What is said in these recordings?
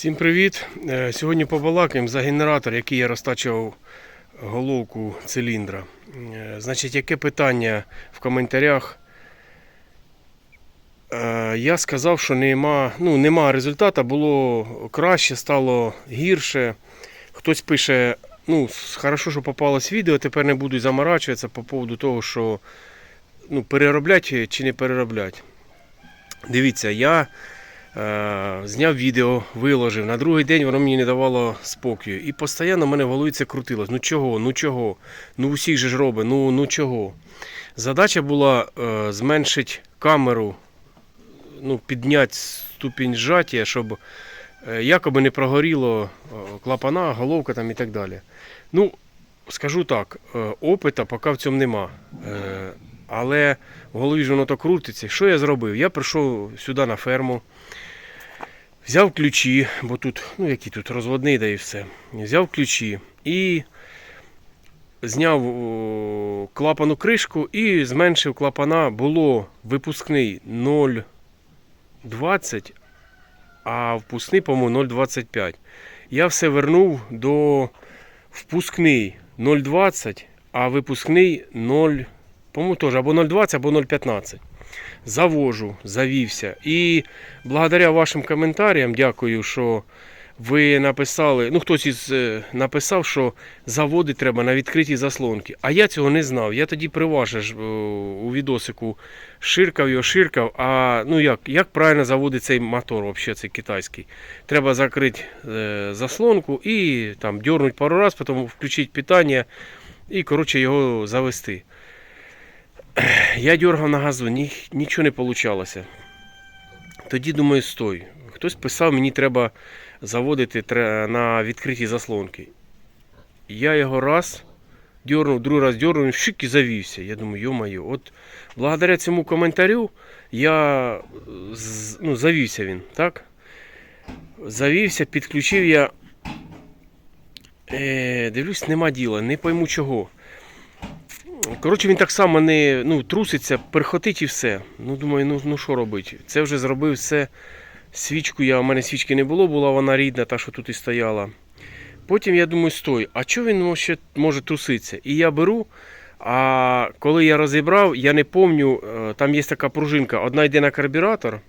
Всім привіт! Е, Сьогодні побалакаємо за генератор, який я розтачував головку циліндра. Е, Значить, яке питання в коментарях? Е, Я сказав, що нема, ну, нема результату, було краще, стало гірше. Хтось пише, ну, хорошо, що попалось відео, тепер не буду заморачуватися по поводу того, що ну, перероблять чи не перероблять. Дивіться, я зняв відео, виложив. На другий день воно мені не давало спокою. І постійно в мене це крутилось. Ну чого, ну чого? Ну усіх же ж робить, ну, ну чого? Задача була е, зменшити камеру, ну, підняти ступінь зжаття, щоб е, якоби не прогоріло е, клапана, головка там і так далі. Ну, скажу так, е, опита поки в цьому нема. Е, але в голові ж воно то крутиться. Що я зробив? Я прийшов сюди на ферму, взяв ключі, бо тут, ну які тут, розводний, да і все. Взяв ключі і зняв клапану кришку і зменшив клапана. Було випускний 0,20, а впускний, по-моєму, 0,25. Я все вернув до впускний 0,20, а випускний 0, по-моєму, теж або 0,20, або 0,15. Завожу, завівся. І благодаря вашим коментарям, дякую, що ви написали. Ну, хтось із е, написав, що заводи треба на відкритій заслонки. А я цього не знав. Я тоді при вас же ж, е, у відосику ширкав його, ширкав. А ну як, як правильно заводить цей мотор, взагалі, цей китайський? Треба закрити е, заслонку і там дернуть пару разів, потім включити питання і коротше його завести. Я дергав на газу, ні, нічого не вийшло. Тоді думаю, стой. Хтось писав, мені треба заводити на відкриті заслонки. Я його раз дернув, другий раз дернув, шик і завівся. Я думаю, йо-моє, от благодаря цьому коментарю я ну, завівся він, так? Завівся, підключив я. Е, дивлюсь, нема діла, не пойму чого. Коротше, він так само не ну, труситься, перхотить і все. Ну, думаю, ну, ну що робити? Це вже зробив все. Свічку я, у мене свічки не було, була вона рідна, та, що тут і стояла. Потім я думаю, стой, а чого він може, може труситися? І я беру, а коли я розібрав, я не пам'ятаю, е, там є така пружинка, одна йде на карбюратор,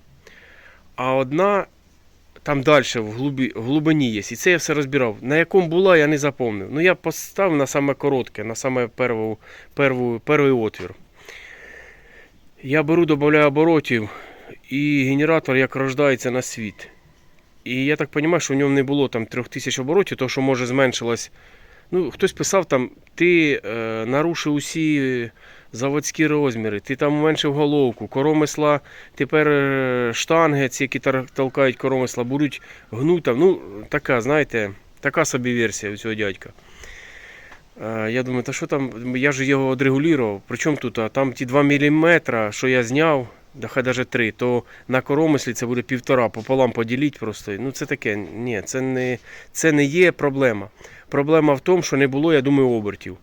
а одна там далі, в, глубі, в глибині є. І це я все розбирав. На якому була, я не запомнив. Ну я поставив на саме коротке, на саме перву, перву, перший отвір. Я беру, додаю оборотів, і генератор як рождається на світ. І я так розумію, що в ньому не було там 3000 оборотів, то що може зменшилось. Ну, хтось писав там, ти е, нарушив усі заводські розміри, ти там уменшив головку, коромисла, тепер е, штанги, ці, які толкають коромисла, будуть гнути. там. Ну, така, знаєте, така собі версія у цього дядька. Е, Я думаю, та що там, я ж його одрегулював. Причому тут, а там ті 2 мм, що я зняв, да хай навіть 3, то на коромислі це буде півтора, пополам поділіть просто. Ну це таке, ні, це не, це не є проблема. Проблема в тому, що не було, я думаю, обертів.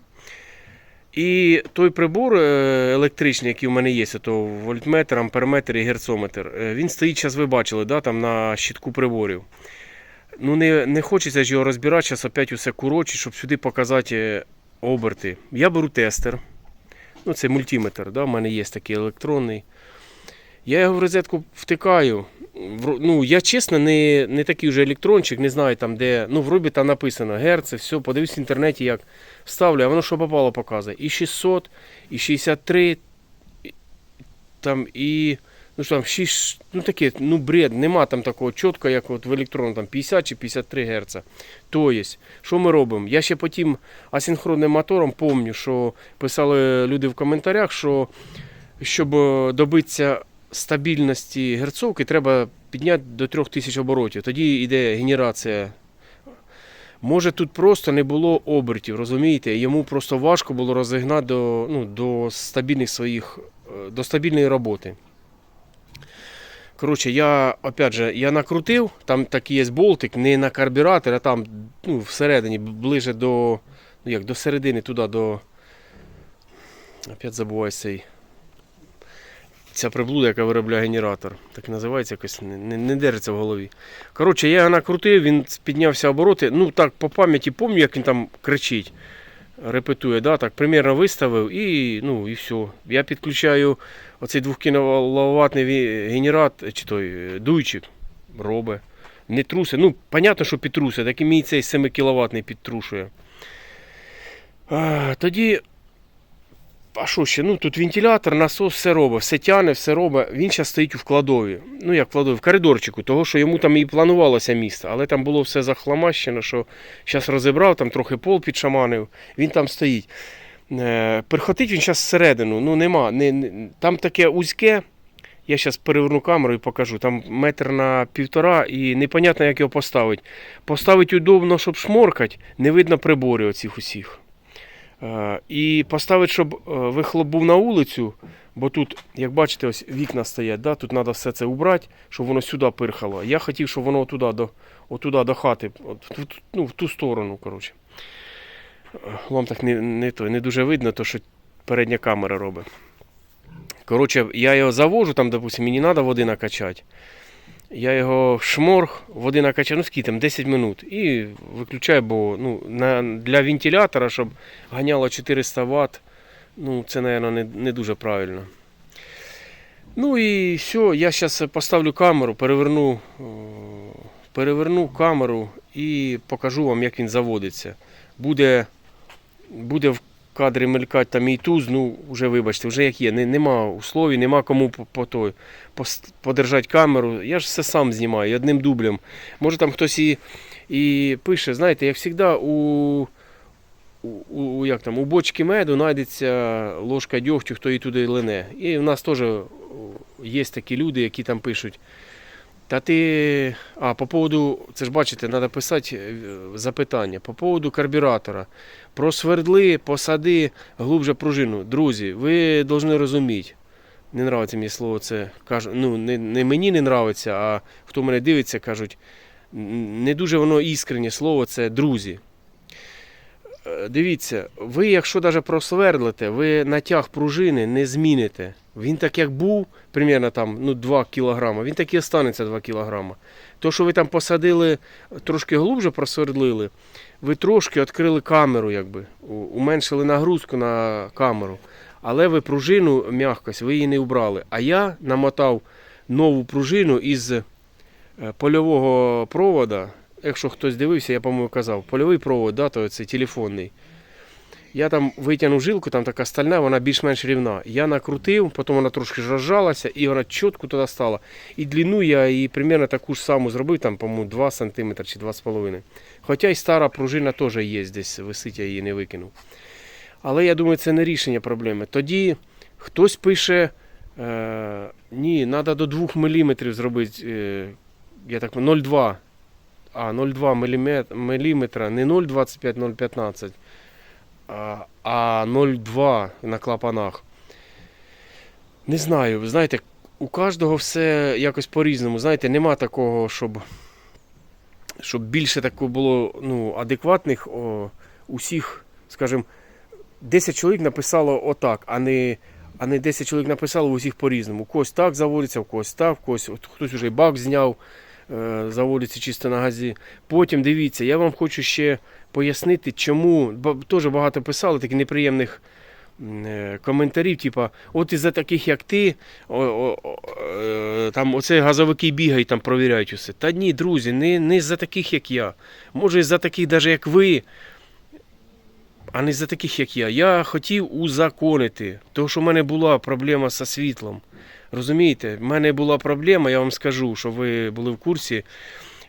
І той прибор е, електричний, який у мене є, то вольтметр, амперметр і герцометр, е, він стоїть, зараз ви бачили, да, там на щитку приборів. Ну не, не хочеться ж його розбирати, зараз опять усе коротше, щоб сюди показати е, оберти. Я беру тестер. Ну, це мультиметр, да, у мене є такий електронний. Я його в розетку втикаю. Ну, я чесно, не, не такий вже електрончик, не знаю там, де. Ну, в робі там написано герци, все, подивись в інтернеті, як вставлю, а воно що попало показує. І 600, і 63, і, там і. Ну що там, 6, ну таке, ну бред, нема там такого чітко, як от в електронному, там 50 чи 53 Гц. Тобто, що ми робимо? Я ще по тим асинхронним моторам пам'ятаю, що писали люди в коментарях, що щоб добитися стабільності герцовки, треба підняти до 3000 оборотів. Тоді йде генерація. Може тут просто не було обертів, розумієте? Йому просто важко було розігнати до, ну, до стабільних своїх, е, до стабільної роботи. Коротше, я опять же, я накрутив, там такий є болтик, не на карбюратор, а там ну, всередині, ближе до, ну як, до середини, туди, до. Опять забуваю цей. Ця приблуда, яка виробляє генератор. Так і називається якось, не, не, держиться в голові. Коротше, я накрутив, він піднявся обороти. Ну так, по пам'яті пам'ятаю, як він там кричить. Репетує, да, так, примірно виставив і, ну, і все. Я підключаю оцей 2 кВт генератор, чи той е, дуйчик, робить. Не трусе. Ну, понятно, що підтрусе, так і мій цей 7 кВт підтрушує. А, тоді а що ще? Ну тут вентилятор, насос, все робить, все тяне, все робить. Він зараз стоїть у вкладові. Ну як вкладові, в коридорчику, того що йому там і планувалося місце, але там було все захламащено, що зараз розібрав, там трохи пол підшаманив, він там стоїть. Е, перехотить він зараз всередину, ну нема. Не, там таке узьке. Я зараз переверну камеру і покажу. Там метр на півтора і непонятно, як його поставити. Поставити удобно, щоб шморкать, не видно приборів оцих усіх. Е, І поставити, щоб е, вихлоп був на вулицю, бо тут, як бачите, ось вікна стоять, да? тут треба все це убрати, щоб воно сюди пирхало. Я хотів, щоб воно отуда до, отуда до хати, от, ну, в ту сторону. коротше. Е, Вам так не, не, то, не дуже видно, то що передня камера робить. Коротше, я його завожу, там, допустим, мені треба води накачати. Я його шморг, води накачаю, ну скільки там, 10 минут. І виключаю, бо ну, на, для вентилятора, щоб ганяло 400 Вт, ну це, мабуть, не, не дуже правильно. Ну і все, я зараз поставлю камеру, переверну, переверну камеру і покажу вам, як він заводиться. Буде, буде кадрі мелькати там і туз, ну вже вибачте, вже як є. Не, нема условій, нема кому по, по той, подержати камеру. Я ж все сам знімаю одним дублем. Може там хтось і, і пише, знаєте, як завжди у, у, у, як там, у бочці меду знайдеться ложка дьогтю, хто її туди лине. І в нас теж є такі люди, які там пишуть. Та ти. А, по поводу, це ж бачите, треба писати е, запитання. По поводу карбюратора. Просвердли, посади глубже пружину. Друзі, ви повинні розуміти. Не нравиться мені слово це. Кажу, ну, не, не мені не нравиться, а хто мене дивиться, кажуть, не дуже воно іскреннє слово це друзі. Е, Дивіться, ви, якщо навіть просвердлите, ви натяг пружини не зміните. Він так як був, примерно там, ну, 2 кг, він так і останеться 2 кг. То, що ви там посадили, трошки глубже просвердлили, ви трошки відкрили камеру, якби, уменшили нагрузку на камеру. Але ви пружину м'якость, ви її не убрали. А я намотав нову пружину із е, польового провода. Якщо хтось дивився, я по-моєму казав, польовий провод, да, то це телефонний. Я там витягнув жилку, там така стальна, вона більш-менш рівна. Я накрутив, потім вона трошки розжалася і вона чітко туди стала. І длину я її примерно таку ж саму зробив, там, по-моєму, 2 см чи 2,5 Хоча й стара пружина теж є десь, висить, я її не викинув. Але я думаю, це не рішення проблеми. Тоді хтось пише, е, ні, треба до 2 мм зробити, е, я так 0,2. А, 0,2 мм, не 0,25, 0,15 а, а 0,2 на клапанах. Не знаю, знаєте, у кожного все якось по-різному. Знаєте, нема такого, щоб, щоб більше такого було ну, адекватних о, усіх, скажімо, 10 чоловік написало отак, а не, а не 10 чоловік написало усіх по-різному. У когось так заводиться, у когось так, у когось от хтось вже бак зняв, е, заводиться чисто на газі. Потім дивіться, я вам хочу ще пояснити, чому бо теж багато писали таких неприємних е, коментарів, типа, от із-за таких, як ти, о, о, о, е, там оце газовики бігають, там провіряють усе. Та ні, друзі, не, не з-за таких, як я. Може, із-за таких, навіть як ви. А не за таких, як я. Я хотів узаконити, тому що в мене була проблема зі світлом. Розумієте, в мене була проблема, я вам скажу, що ви були в курсі.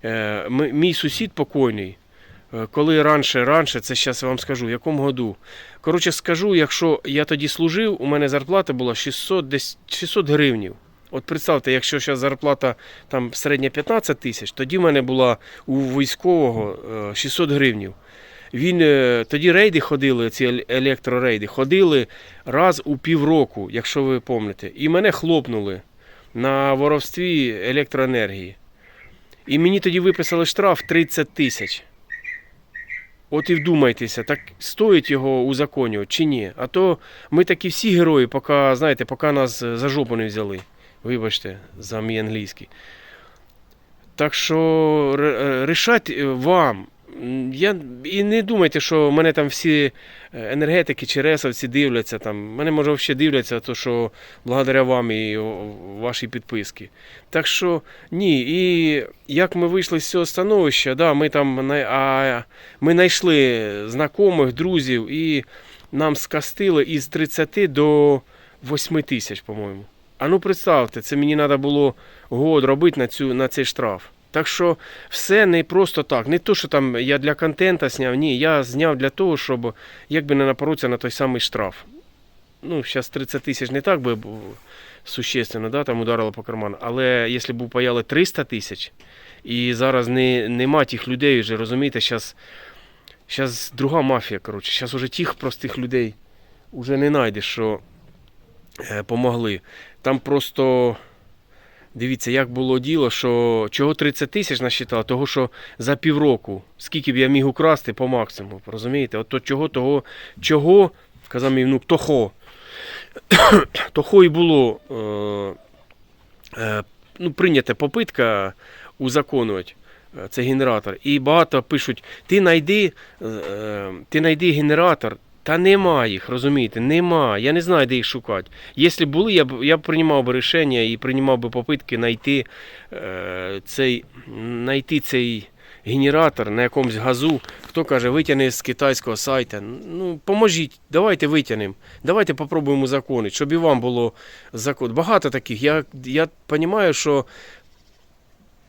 Е, мій сусід покойний, коли раніше, раніше, це зараз я вам скажу, в якому году. Коротше, скажу, якщо я тоді служив, у мене зарплата була 600, десь 600 гривнів. От представте, якщо зараз зарплата там середня 15 тисяч, тоді в мене була у військового е, 600 гривнів. Він е, тоді рейди ходили, ці електрорейди, ходили раз у півроку, якщо ви пам'ятаєте. І мене хлопнули на воровстві електроенергії. І мені тоді виписали штраф 30 тисяч. От і вдумайтеся, так стоїть його узаконювати чи ні? А то ми такі всі герої, поки, знаєте, поки нас за жопу не взяли. Вибачте, за мій англійський. Так що р- е, рішать е, вам. Я і не думайте, що мене там всі е, енергетики чи ресовці дивляться. Там. Мене може взагалі дивляться, то що благодаря вам і вашій підписки. Так що ні, і як ми вийшли з цього становища, да, ми там а, ми знайшли знайомих, друзів, і нам скастили із 30 до 8 тисяч, по-моєму. А ну представте, це мені треба було год робити на, цю, на цей штраф. Так що все не просто так. Не то, що там я для контента зняв, ні, я зняв для того, щоб якби не напоротися на той самий штраф. Ну, зараз 30 тисяч не так би существенно, да, там ударило по карману. Але якщо б упаяли 300 тисяч, і зараз не, нема тих людей вже, розумієте, зараз, зараз друга мафія, коротше, зараз уже тих простих людей вже не знайдеш, що е, помогли. Там просто. Дивіться, як було діло, що чого 30 тисяч насчитав, того що за півроку, скільки б я міг украсти по максимуму, розумієте? От то чого, того, чого, казав мій внук, того. того і було е, е, ну, прийнята попитка узаконувати е, цей генератор. І багато пишуть: ти знайди, е, е, ти знайди генератор. Та нема їх, розумієте, нема. Я не знаю, де їх шукати. Якщо були, я б я б приймав би рішення і приймав би попитки знайти е, цей, знайти цей генератор на якомусь газу. Хто каже, витягни з китайського сайту. Ну, поможіть, давайте витягнемо. Давайте попробуємо законити, щоб і вам було закон. Багато таких. Я, я розумію, що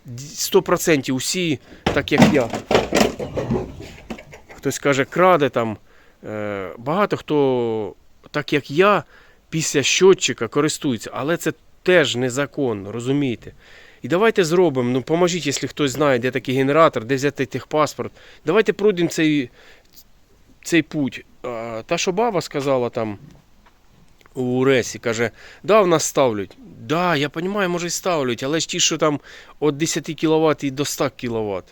100% усі, так як я. Хтось каже, краде там. Е, Багато хто, так як я, після щотчика користується, але це теж незаконно, розумієте? І давайте зробимо, ну поможіть, якщо хтось знає, де такий генератор, де взяти техпаспорт. Давайте пройдемо цей, цей путь. Та, що баба сказала там у Ресі, каже, да, в нас ставлять. Да, я розумію, може і ставлять, але ж ті, що там від 10 кВт і до 100 кВт.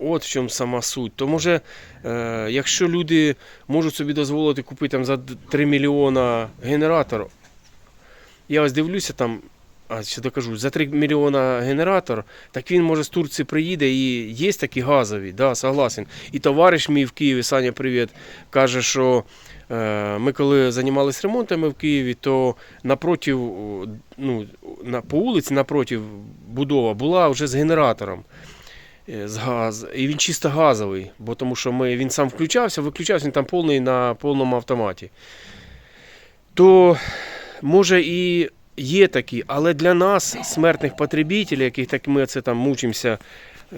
От в чому сама суть. То може, е, якщо люди можуть собі дозволити купити там за 3 мільйона генератор, я ось дивлюся там, а ще докажу, за 3 мільйона генератор, так він може з Турції приїде і є такі газові, да, согласен. І товариш мій в Києві, Саня, привіт, каже, що е, ми коли займалися ремонтами в Києві, то напротив, ну, на, по вулиці напротив будова була вже з генератором з газ, і він чисто газовий, бо тому що ми, він сам включався, виключався, він там повний на повному автоматі. То може і є такі, але для нас, смертних потребителів, яких так ми це там мучимося,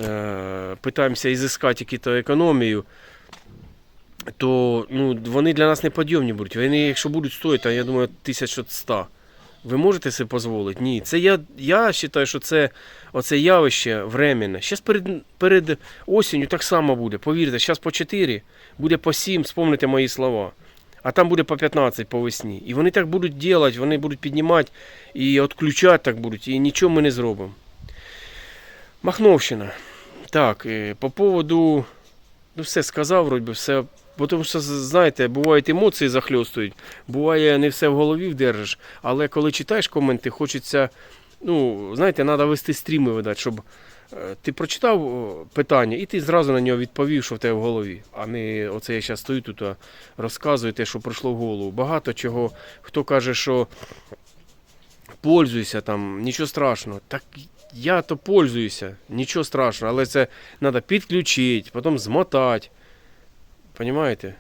е, питаємося ізискати якусь економію, то ну, вони для нас не підйомні будуть. Вони, якщо будуть стоїти, я думаю, 1100. Ви можете себе дозволити? Ні. Це я, я вважаю, що це оце явище временне. Зараз перед, перед осінню так само буде. Повірте, зараз по 4, буде по 7, спомните мої слова. А там буде по 15 по весні. І вони так будуть робити, вони будуть піднімати і відключати так будуть, і нічого ми не зробимо. Махновщина. Так, е, по поводу. Ну, все сказав, вроді все. Бо тому що, знаєте, бувають емоції захльостують, буває не все в голові вдержиш, але коли читаєш коменти, хочеться, ну, знаєте, треба вести стріми видати, щоб е, ти прочитав питання і ти зразу на нього відповів, що в тебе в голові. А не оце я зараз стою тут, розказую те, що пройшло в голову. Багато чого, хто каже, що пользуйся там, нічого страшного. Так я то пользуюся, нічого страшного, але це треба підключити, потім змотати. Понимаете?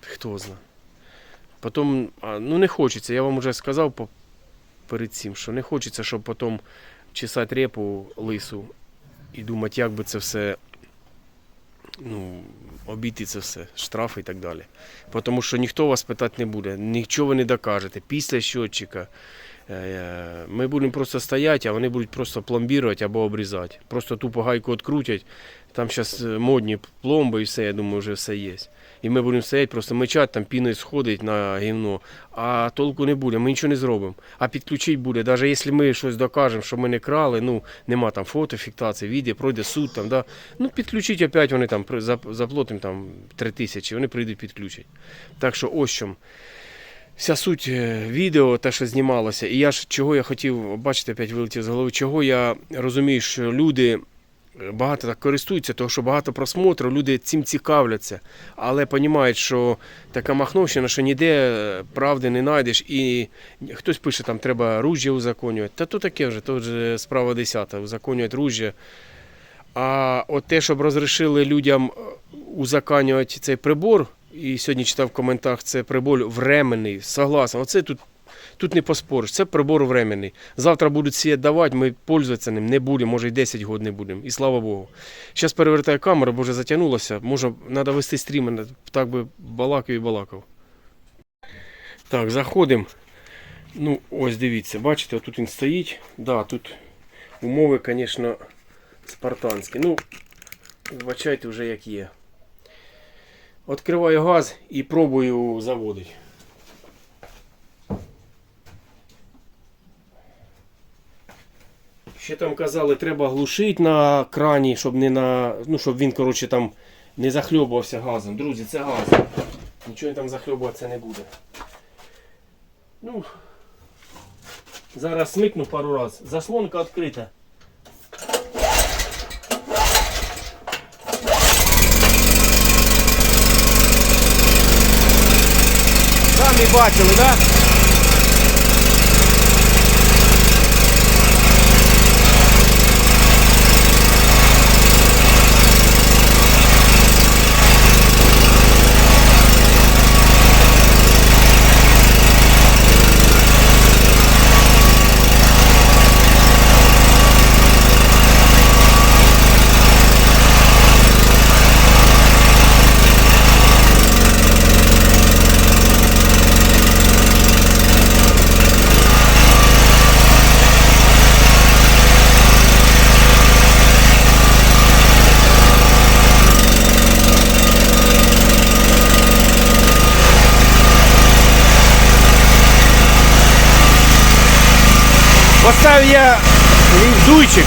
Хто знає. Потім, ну не хочеться, я вам вже сказав перед цим, що не хочеться, щоб потім чесати репу лису і думати, як би це все ну, обійти це все, штрафи і так далі. Тому що ніхто вас питати не буде, нічого ви не докажете. Після щотчика Е, Ми будемо просто стояти, а вони будуть просто пломбірувати або обрізати. Просто тупо гайку відкрутять. Там зараз модні пломби і все, я думаю, вже все є. І ми будемо стояти, просто мечати, там піною сходить на гівно. А толку не буде, ми нічого не зробимо. А підключити буде, навіть якщо ми щось докажемо, що ми не крали, ну нема там фото, фіксації, відео, пройде суд, там, да, ну підключіть опять, вони там заплатимо там 3 тисячі, вони прийдуть підключать. Так що ось чому. Вся суть е, відео, те, що знімалося, і я ж чого я хотів, бачите, опять вилетів з голови, чого я розумію, що люди багато так користуються, тому що багато просмотрів, люди цим цікавляться, але розуміють, що така махновщина, що ніде е, правди не знайдеш, і хтось пише, там треба ружжя узаконювати. Та то таке вже, то вже справа десята, узаконювати ружжя. А от те, щоб розрішили людям е, узаконювати цей прибор, і сьогодні читав в коментах, це прибор временний, согласен. Оце тут, тут не поспориш, це прибор временний. Завтра будуть сіяти давати, ми пользуватися ним не будемо, може й 10 років не будемо. І слава Богу. Зараз перевертаю камеру, бо вже затягнулося. Може, треба вести стріми, так би балакав і балакав. Так, заходимо. Ну, ось дивіться, бачите, тут він стоїть. Да, тут умови, звісно, спартанські. Ну, вибачайте вже як є. Відкриваю газ і пробую заводити. Ще там казали, треба глушити на крані, щоб не на. Ну, щоб він, коротше, там не захльобувався газом. Друзі, це газ. Нічого там захльобуватися не буде. Ну, зараз смикну пару раз. Заслонка відкрита. Самі бачили, так? Да? Поставив я дуйчик.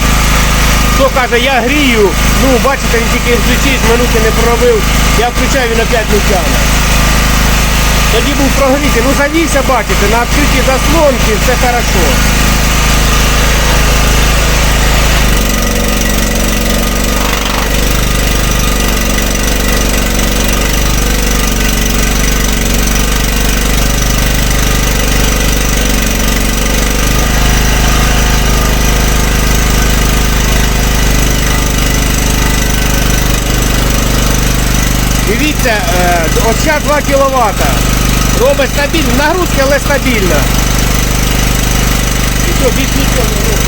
Хто каже, я грію, ну бачите, він тільки включить, минути не проробив. Я включаю він опять не тягне. Тоді був прогрітий. Ну завівся, бачите, на відкриті заслонки, все хорошо. Дивіться, е, оця 2 кВт. Робить стабільно, нагрузка, але стабільна. І що, більш нічого не робить.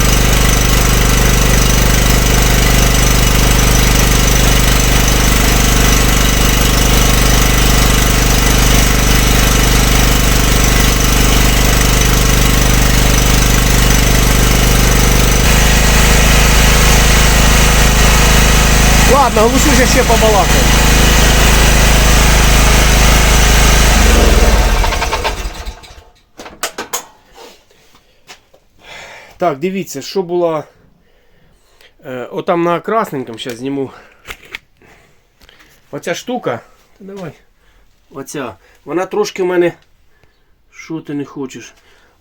Ладно, глушуся ще побалакаю. Так, дивіться, що була. Е, отам на красненькому, зараз зніму. Оця штука. Давай. Оця. Вона трошки в мене. Що ти не хочеш?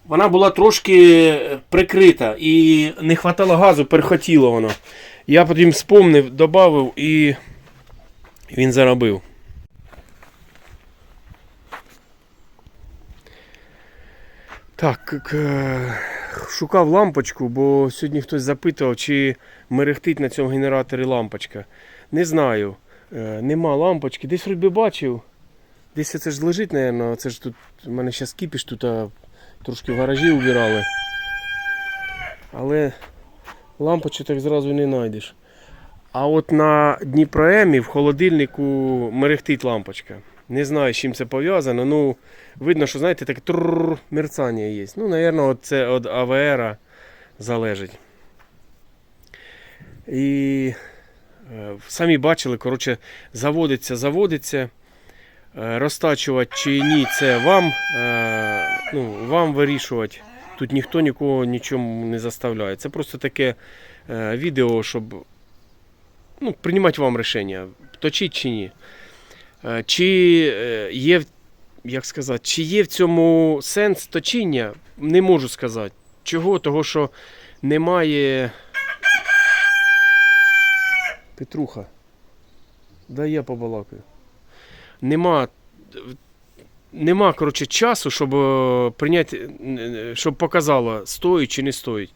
Вона була трошки е, прикрита і не хватало газу, перехотіло воно. Я потім вспомнив, додав і він заробив. Так, шукав лампочку, бо сьогодні хтось запитував, чи мерехтить на цьому генераторі лампочка. Не знаю. Е, Нема лампочки. Десь вроді бачив. Десь це ж лежить, мабуть. Це ж тут. У мене зараз кіпіш тут а, трошки в гаражі убирали. Але лампочку так зразу не знайдеш. А от на Дніпроемі в холодильнику мерехтить лампочка. Не знаю, з чим це пов'язано. Ну, видно, що, знаєте, таке мерцання є. Ну, напевно, це від АВР залежить. І е, самі бачили, коротше, заводиться, заводиться. Е, Розтачувати чи ні, це вам, е, ну, вам вирішувати. Тут ніхто нікого нічому не заставляє. Це просто таке відео, щоб ну, приймати вам рішення, точить чи ні. Е, Чи е, є, як сказати, чи є в цьому сенс точіння, не можу сказати. Чого? Того, що немає. Петруха. Да я побалакаю. Нема. Нема, коротше, часу, щоб е, прийняти, щоб показало, стоїть чи не стоїть.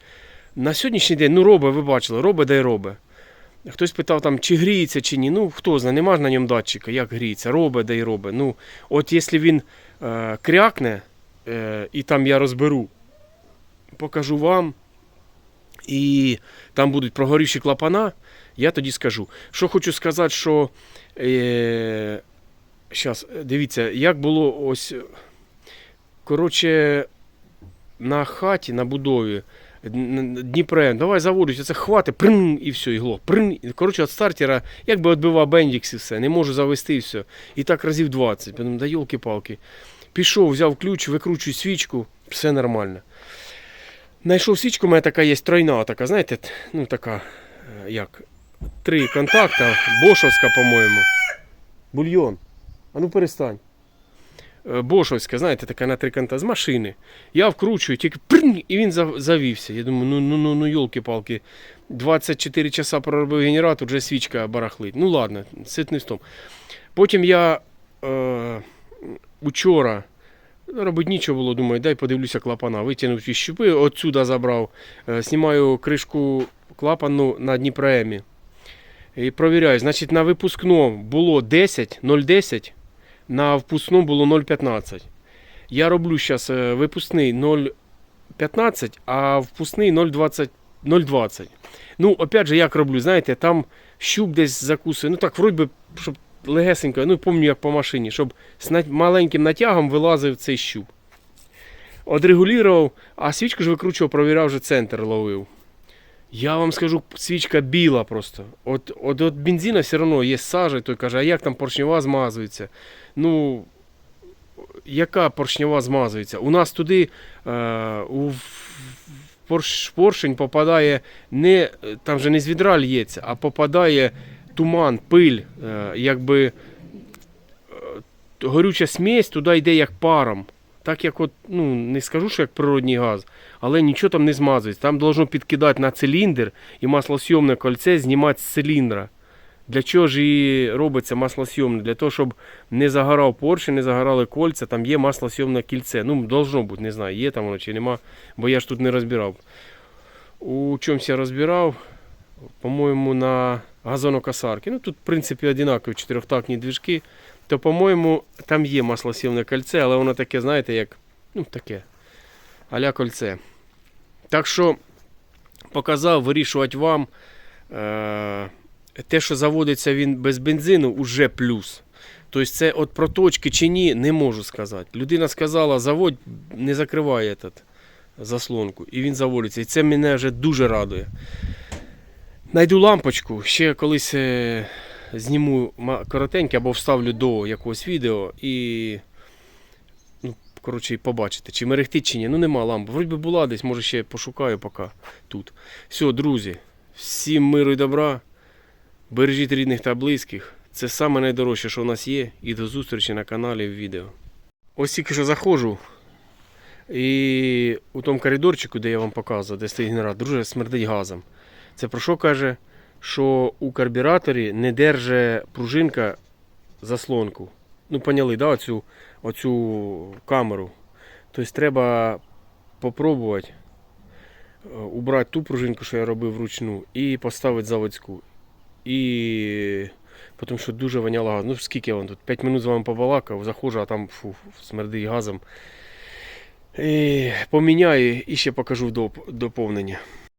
На сьогоднішній день, ну робе, ви бачили, робе да й робе. Хтось питав там, чи гріється, чи ні. Ну, хто знає, нема ж на ньому датчика, як гріється, робе да й робе. Ну, от якщо він е, крякне, е, і там я розберу, покажу вам, і там будуть прогорівші клапана, я тоді скажу. Що хочу сказати, що. Е, дивіться, як було ось. Коротше, на хаті, на будові. Дніпрем, давай заводиш, це хвати, прин, і все, ігло. Прин. Коротше, від стартера, якби відбивав бендікс і все, не можу завести і все. І так разів 20. Потім, да йолки-палки. Пішов, взяв ключ, викручую свічку, все нормально. Знайшов свічку, у мене така є тройна, така, знаєте, ну така, е, як, три контакта, бошовська, по-моєму. Бульйон. А ну перестань. Е, Бошовська, знаєте, така на три канта з машини. Я вкручую, тільки принь, і він завівся. Я думаю, ну ну ну ну йолки-палки. 24 часа проробив генератор, вже свічка барахлить. Ну ладно, ситний стом. Потім я е, учора робити нічого було, думаю, дай подивлюся клапана. Витягнув ті щупи, отсюда забрав. Е, знімаю кришку клапану на Дніпроемі. І провіряю. Значить, на випускному було 10, 0,10, на впускному було 0,15. Я роблю зараз випускний 0,15, а впускний 0,20. 0,20. Ну, опять же, як роблю, знаєте, там щуп десь закусує. Ну так, вроді щоб легесенько, ну, пам'ятаю, як по машині, щоб з маленьким натягом вилазив цей щуп. Одрегулював, а свічку ж викручував, провіряв, вже центр ловив. Я вам скажу, свічка біла просто. От, от, от бензина все одно є сажа, той каже, а як там поршнева змазується? Ну, яка поршнева змазується? У нас туди е, у порш, поршень попадає не, там же не з відра лється, а попадає туман, пиль, е, якби е, горюча смесь туди йде як паром. Так як от, ну, не скажу, що як природній газ, але нічого там не змазується. Там должно підкидати на циліндр і маслосйомне кольце знімати з циліндра. Для чого ж і робиться маслосйомне? Для того, щоб не загорав поршень, не загорали кольця, там є маслосйомне кільце. Ну, должно бути, не знаю, є там воно чи нема, бо я ж тут не розбирав. У чомусь я розбирав, по-моєму, на газонокосарки. Ну, тут, в принципі, одинакові чотирьохтактні двіжки. То, по-моєму, там є маслосйомне кольце, але воно таке, знаєте, як. Ну, таке. Аля кольце. Так що показав вирішувати вам. Е- те, що заводиться він без бензину, уже плюс. Тобто це от проточки чи ні, не можу сказати. Людина сказала, заводь не закриває этот заслонку. І він заводиться. І це мене вже дуже радує. Найду лампочку, ще колись е, зніму коротеньке або вставлю до якогось відео і. Ну, коротше, побачите, чи мерехтить, чи ні. Ну нема лампи. Вроді би була десь, може ще пошукаю поки тут. Все, друзі, всім миру і добра. Бережіть рідних та близьких. Це саме найдорожче, що в нас є. І до зустрічі на каналі в відео. Ось тільки що заходжу. І у тому коридорчику, де я вам показував, де стоїть генератор, дуже смердить газом. Це про що каже? Що у карбюраторі не держить пружинка заслонку. Ну, поняли, да, оцю, оцю камеру. Тобто треба попробувати е, убрати ту пружинку, що я робив вручну, і поставити заводську. І тому що дуже воняло газ. Ну скільки я вам тут? 5 минут з вами побалакав, заходжу, а там фу, смердить газом. І поміняю і ще покажу доп- доповнення.